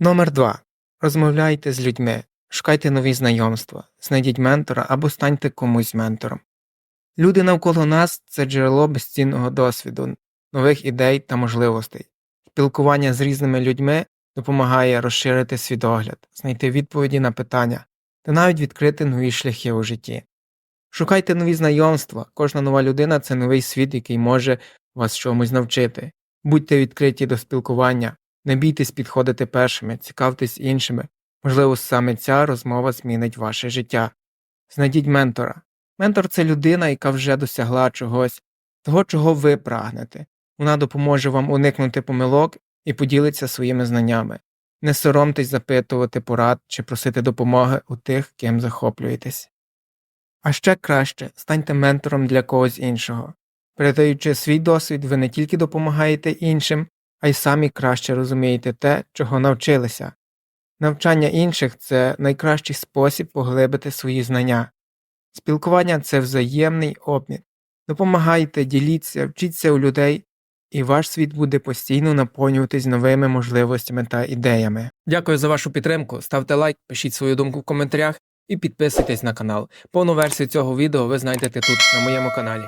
Номер 2. Розмовляйте з людьми, шукайте нові знайомства, знайдіть ментора або станьте комусь ментором. Люди навколо нас це джерело безцінного досвіду, нових ідей та можливостей. Спілкування з різними людьми допомагає розширити світогляд, знайти відповіді на питання та навіть відкрити нові шляхи у житті. Шукайте нові знайомства, кожна нова людина це новий світ, який може вас чомусь навчити. Будьте відкриті до спілкування, не бійтесь підходити першими, цікавтесь іншими. Можливо, саме ця розмова змінить ваше життя. Знайдіть ментора. Ментор це людина, яка вже досягла чогось, того, чого ви прагнете. Вона допоможе вам уникнути помилок і поділиться своїми знаннями. Не соромтесь запитувати порад чи просити допомоги у тих, ким захоплюєтесь. А ще краще станьте ментором для когось іншого. Передаючи свій досвід, ви не тільки допомагаєте іншим, а й самі краще розумієте те, чого навчилися. Навчання інших це найкращий спосіб поглибити свої знання. Спілкування це взаємний обмін. Допомагайте, діліться, вчіться у людей, і ваш світ буде постійно наповнюватись новими можливостями та ідеями. Дякую за вашу підтримку. Ставте лайк, пишіть свою думку в коментарях і підписуйтесь на канал. Повну версію цього відео ви знайдете тут на моєму каналі.